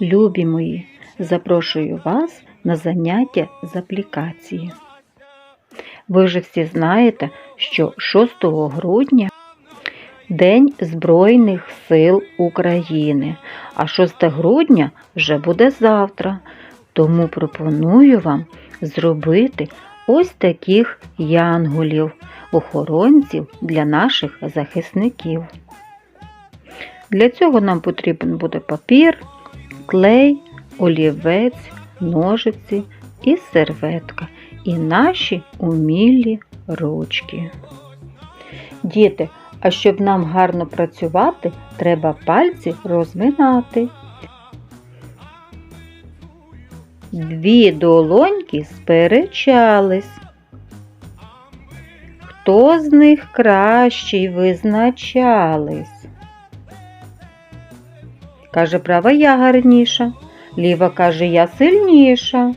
Любі мої, запрошую вас на заняття з аплікації. Ви вже всі знаєте, що 6 грудня День Збройних сил України, а 6 грудня вже буде завтра. Тому пропоную вам зробити ось таких янголів, охоронців для наших захисників. Для цього нам потрібен буде папір, клей, олівець, ножиці і серветка, і наші умілі ручки. Діти, а щоб нам гарно працювати, треба пальці розминати. Дві долоньки сперечались. Хто з них кращий визначались? Каже, права я гарніша, ліва каже, я сильніша.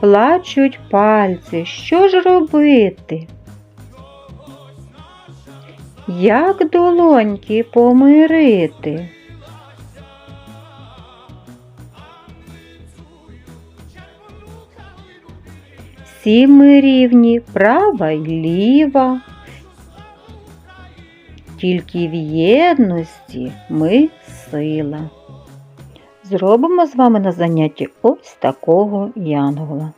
Плачуть пальці, що ж робити? Як долоньки помирити? Всі ми рівні, права й ліва. Тільки в єдності ми сила. Зробимо з вами на занятті ось такого янгола.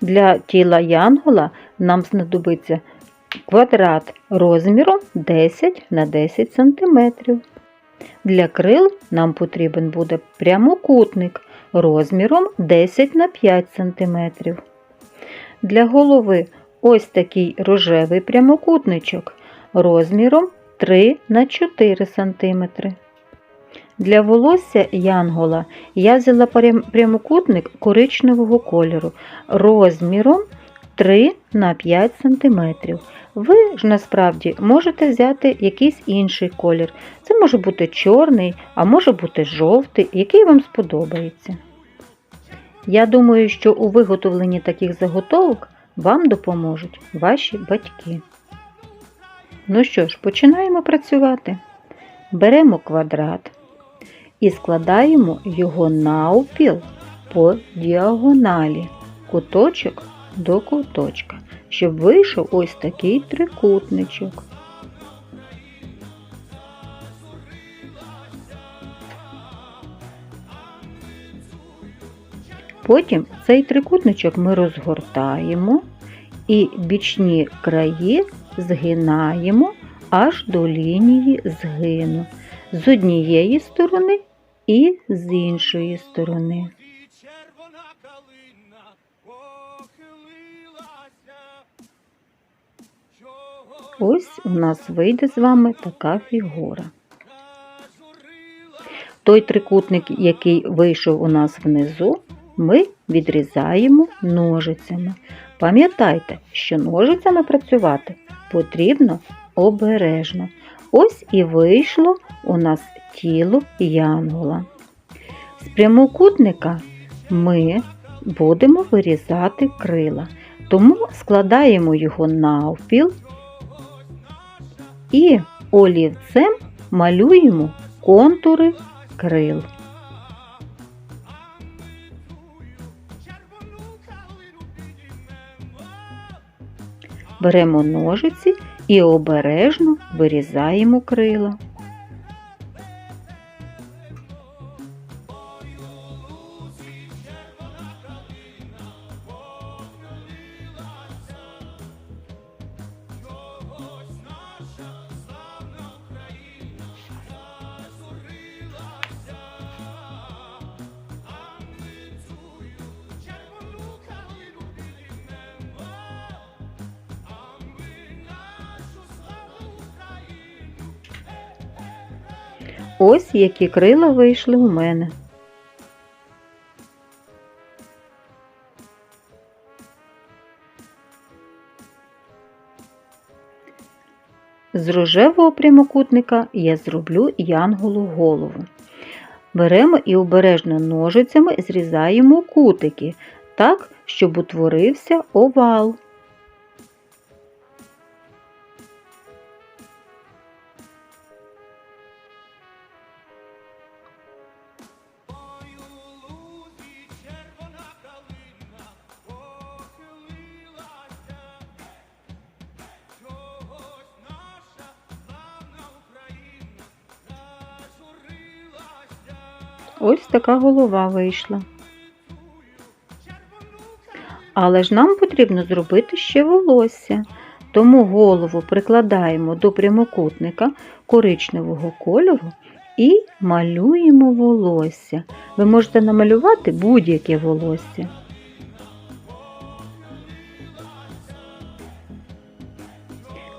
Для тіла янгола нам знадобиться квадрат розміром 10 на 10 см. Для крил нам потрібен буде прямокутник розміром 10 на 5 см. Для голови ось такий рожевий прямокутничок розміром 3 на 4 см. Для волосся янгола я взяла прямокутник коричневого кольору розміром 3 на 5 см. Ви ж насправді можете взяти якийсь інший колір. Це може бути чорний, а може бути жовтий, який вам сподобається. Я думаю, що у виготовленні таких заготовок вам допоможуть ваші батьки. Ну що ж, починаємо працювати. Беремо квадрат і складаємо його навпіл по діагоналі, куточок до куточка, щоб вийшов ось такий трикутничок. Потім цей трикутничок ми розгортаємо і бічні краї згинаємо аж до лінії згину з однієї сторони і з іншої сторони. Ось у нас вийде з вами така фігура. Той трикутник, який вийшов у нас внизу, ми відрізаємо ножицями. Пам'ятайте, що ножицями працювати потрібно обережно. Ось і вийшло у нас тіло янгола. З прямокутника ми будемо вирізати крила, тому складаємо його навпіл і олівцем малюємо контури крил. Беремо ножиці і обережно вирізаємо крила. Ось які крила вийшли у мене. З рожевого прямокутника я зроблю янголу голову. Беремо і обережно ножицями зрізаємо кутики так, щоб утворився овал. Ось така голова вийшла. Але ж нам потрібно зробити ще волосся. Тому голову прикладаємо до прямокутника коричневого кольору і малюємо волосся. Ви можете намалювати будь-яке волосся.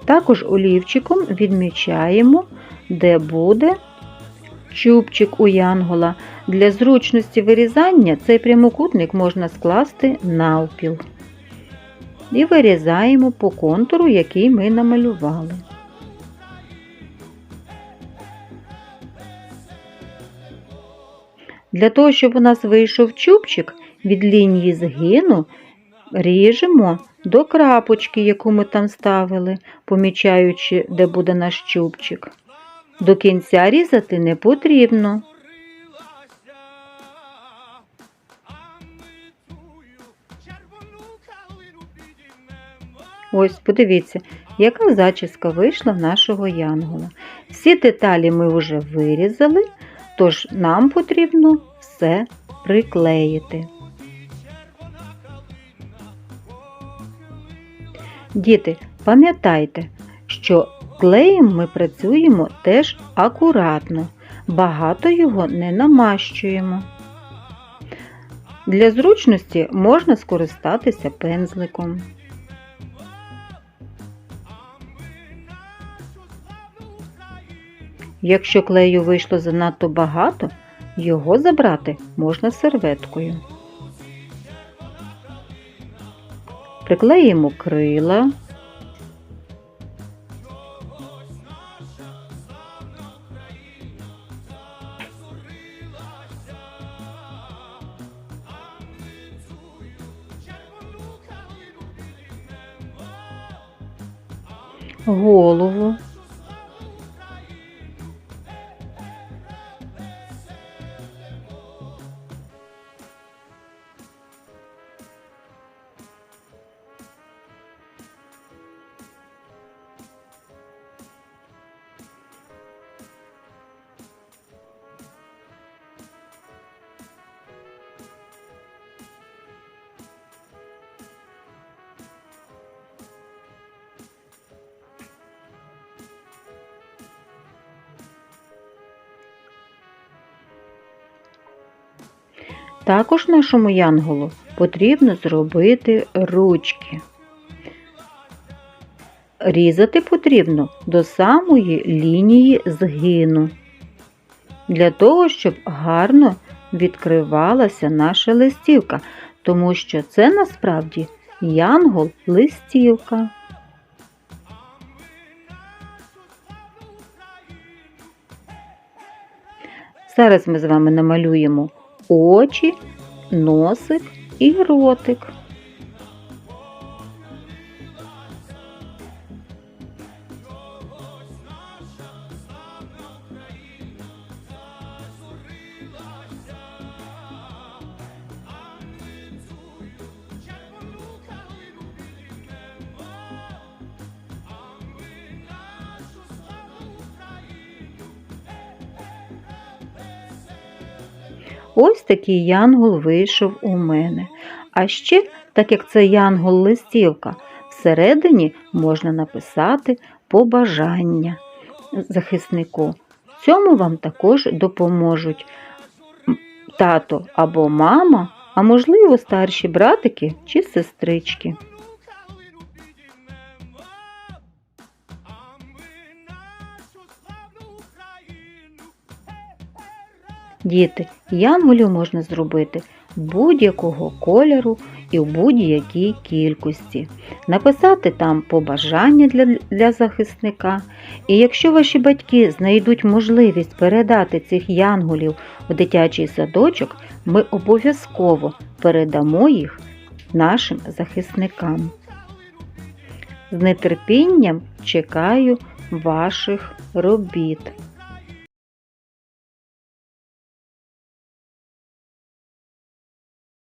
Також олівчиком відмічаємо, де буде чубчик у янгола. Для зручності вирізання цей прямокутник можна скласти навпіл. І вирізаємо по контуру, який ми намалювали. Для того, щоб у нас вийшов чубчик, від лінії згину ріжемо до крапочки, яку ми там ставили, помічаючи, де буде наш чубчик. До кінця різати не потрібно. Ось, подивіться, яка зачіска вийшла в нашого янгола. Всі деталі ми вже вирізали, тож нам потрібно все приклеїти. Діти, пам'ятайте, що клеєм ми працюємо теж акуратно, багато його не намащуємо. Для зручності можна скористатися пензликом. Якщо клею вийшло занадто багато, його забрати можна серветкою. Приклеїмо крила. Голову. Також нашому янголу потрібно зробити ручки. Різати потрібно до самої лінії згину, для того, щоб гарно відкривалася наша листівка, тому що це насправді янгол-листівка. Зараз ми з вами намалюємо очі, носик і ротик. Ось такий янгол вийшов у мене. А ще, так як це янгол-листівка, всередині можна написати побажання захиснику. Цьому вам також допоможуть тато або мама, а можливо старші братики чи сестрички. Діти, янголів можна зробити будь-якого кольору і в будь-якій кількості. Написати там побажання для, для захисника. І якщо ваші батьки знайдуть можливість передати цих янголів в дитячий садочок, ми обов'язково передамо їх нашим захисникам. З нетерпінням чекаю ваших робіт.